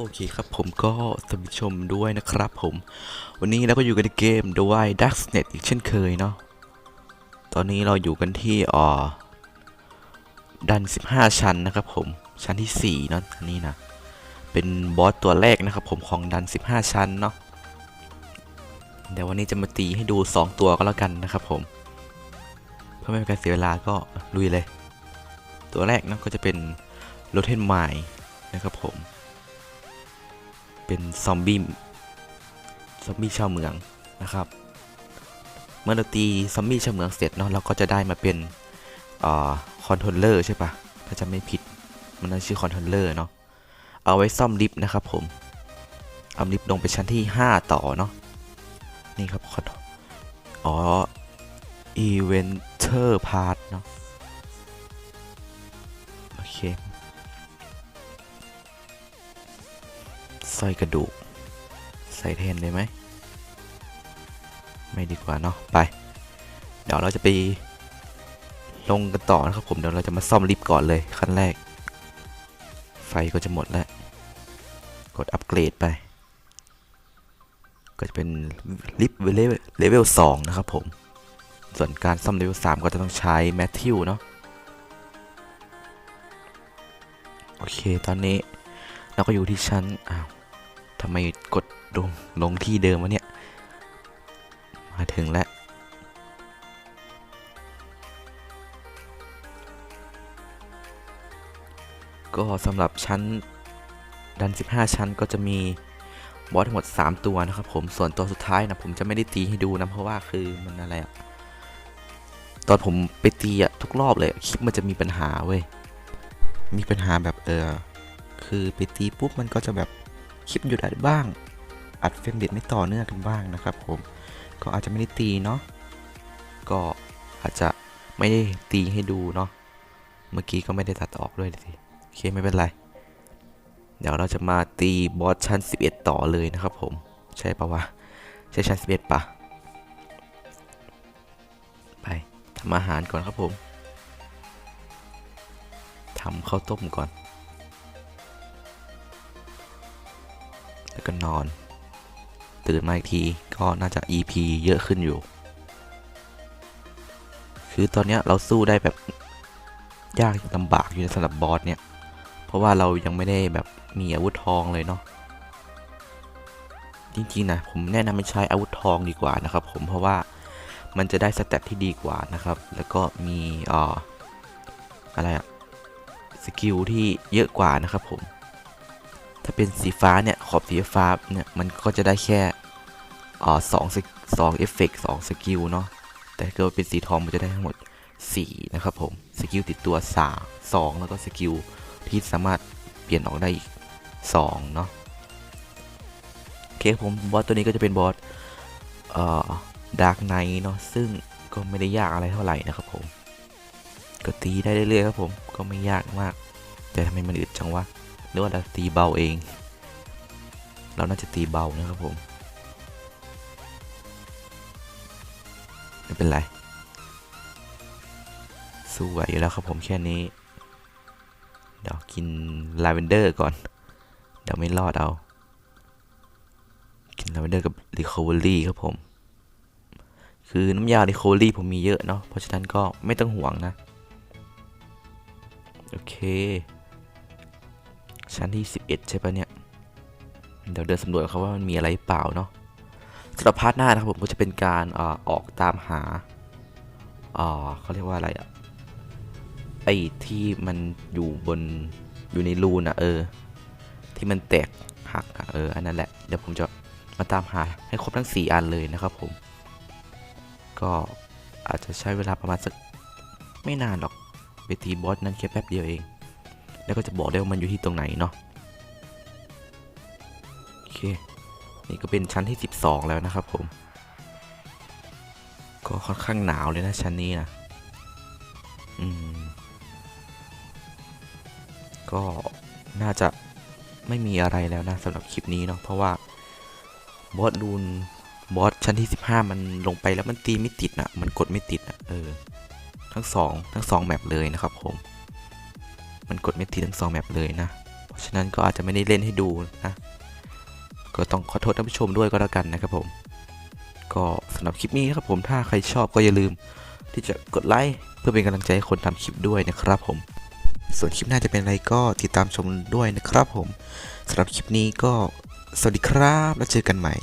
โอเคครับผมก็สวัสดีชมด้วยนะครับผม วันนี้เราก็อยู่กันในเกม The Wild Darknet อีกเช่นเคยเนาะตอนนี้เราอยู่กันที่อ่อดัน 15 ชั้นนะครับผมชั้นที่ 4 เนาะอันนี้นะเป็นบอสตัวแรกนะครับผมของดัน 15 ชั้นเนาะเดี๋ยววันนี้จะมาตีให้ดู 2 ตัวก็แล้วกันนะครับผม เพื่อไม่เป็นการเสียเวลาก็ลุยเลย ตัวแรกเนาะก็จะเป็นโรเทนไมล์นะครับผม เป็นซอมบี้ซอมบี้ชาวเมืองนะครับ เมื่อเราตีซอมบี้ชาวเมืองเสร็จเนาะเราก็จะได้มาเป็นอ่าคอนโทรลเลอร์ใช่ปะถ้าจะไม่ผิดมันน่าชื่อคอนโทรลเลอร์เนาะเอาไว้ซ่อมลิฟต์นะครับผมเอาลิฟต์ลงไปชั้นที่ 5 ต่อเนาะนี่ครับคอนโทรอ๋อ Eventer Part เนาะ สร้อยกระดูก ใส่แทนได้ไหม ไม่ดีกว่าเนาะ ไป เดี๋ยวเราจะไปลงกันต่อนะครับผม เดี๋ยวเราจะมาซ่อมลิฟต์ก่อนเลยขั้นแรก ไฟก็จะหมดแล้ว กดอัปเกรดไป ก็จะเป็นลิฟต์เลเวลเลเวลสองนะครับผม ส่วนการซ่อมเลเวลสามก็จะต้องใช้แมทธิวเนาะ โอเค ตอนนี้เราก็อยู่ที่ชั้นอ้าว ทำไมกดลงลงที่เดิมวะเนี่ย มาถึงแล้ว ก็สำหรับชั้นดัน 15 ชั้นก็จะมีบอสทั้งหมด 3 ตัวนะครับผม ส่วนตัวสุดท้ายนะผมจะไม่ได้ตีให้ดูนะ เพราะว่าคือมันอะไรอะตอนผมไปตีอะทุกรอบเลยคลิปมันจะมีปัญหาเว้ย มีปัญหาแบบเออ คือไปตีปุ๊บมันก็จะแบบ คลิปหยุดอัดบ้าง อัดเฟรมเรทไม่ต่อเนื่องกันบ้างนะครับผม ก็อาจจะไม่ได้ตีเนาะ ก็อาจจะไม่ได้ตีให้ดูเนาะ เมื่อกี้ก็ไม่ได้ตัดออกด้วยสิโอเคไม่เป็นไร เดี๋ยวเราจะมาตีบอสชั้น 11 ต่อเลยนะครับผม ใช่ปะวะ ใช่ชั้น 11ปะไปทำอาหารก่อนครับผมทำข้าวต้มก่อน ก็นอน ตื่นมาอีกทีก็น่าจะ EP เยอะขึ้นอยู่ คือตอนนี้เราสู้ได้แบบยากลำบากอยู่ในสำหรับบอสเนี่ย เพราะว่าเรายังไม่ได้แบบมีอาวุธทองเลยเนาะจริงๆนะผมแนะนำให้ใช้อาวุธทองดีกว่านะครับ ผมเพราะว่ามันจะได้สเตตที่ดีกว่านะครับ แล้วก็มีอ่ออะไรอะสกิลที่เยอะกว่านะครับผม ถ้าเป็นสีฟ้าเนี่ยขอบสีฟ้าเนี่ยมันก็จะได้แค่อ่าสองสองเอฟเฟกต์สองสกิลเนาะแต่ถ้าเกิดเป็นสีทองมันจะได้ทั้งหมด 4 นะครับผมสกิลติดตัว3 2 แล้วก็สกิลที่สามารถเปลี่ยนออกได้อีก2เนาะโอเคผมบอสตัวนี้ก็จะเป็นบอสเอ่อดาร์กไนท์เนาะซึ่งก็ไม่ได้ยากอะไรเท่าไหร่นะครับผมก็ตีได้เรื่อยๆครับผมก็ไม่ยากมาก แต่ทำไมมันอึดจังวะ หรือว่าเราตีเบาเอง เราน่าจะตีเบานะครับผมไม่เป็นไรสู้ไหวอยู่แล้วครับผมแค่นี้ เดี๋ยวกินลาเวนเดอร์ก่อน เดี๋ยวไม่รอดเอา กินลาเวนเดอร์กับรีคอเวอรี่ครับผม คือน้ำยารีคอเวอรี่ผมมีเยอะเนาะ เพราะฉะนั้นก็ไม่ต้องห่วงนะ โอเค ชั้นที่ 11 ใช่ปะเนี่ย เดี๋ยวเดินสำรวจเขาว่ามันมีอะไรเปล่าเนาะสำหรับพาร์ทหน้านะครับผมก็จะเป็นการอออกตามหาเขาเรียกว่าอะไรอะไอ้ที่มันอยู่บนอยู่ในรูนะเออ ที่มันแตกหักอะเอออันนั้นแหละเดี๋ยวผมจะมาตามหาให้ครบทั้ง 4 อันเลยนะครับผม ก็อาจจะใช้เวลาประมาณสักไม่นานหรอกไปตีบอสนั้นแค่แป๊บเดียวเอง แล้วก็จะบอกได้ว่ามันอยู่ที่ตรงไหนเนาะโอเคนี่ก็เป็นชั้นที่ 12 แล้วนะครับผม ก็ค่อนข้างหนาวเลยนะชั้นนี้นะอืมก็น่าจะไม่มีอะไรแล้วนะสำหรับคลิปนี้เนาะเพราะว่าบอสรูนบอสชั้นที่ 15 มันลงไปแล้วมันตีไม่ติดนะมันกดไม่ติดนะเออ ทั้งสองทั้งสองแมปเลยนะครับผม มันกดไม่ติดทั้งสองแมปเลยนะ เพราะฉะนั้นก็อาจจะไม่ได้เล่นให้ดูนะ ก็ต้องขอโทษท่านผู้ชมด้วยก็แล้วกันนะครับผม ก็สำหรับคลิปนี้นะครับผมถ้าใครชอบก็อย่าลืม ที่จะกดไลค์เพื่อเป็นกำลังใจให้คนทำคลิปด้วยนะครับผม ส่วนคลิปหน้าจะเป็นอะไรก็ติดตามชมด้วยนะครับผมสำหรับคลิปนี้ก็สวัสดีครับ แล้วเจอกันใหม่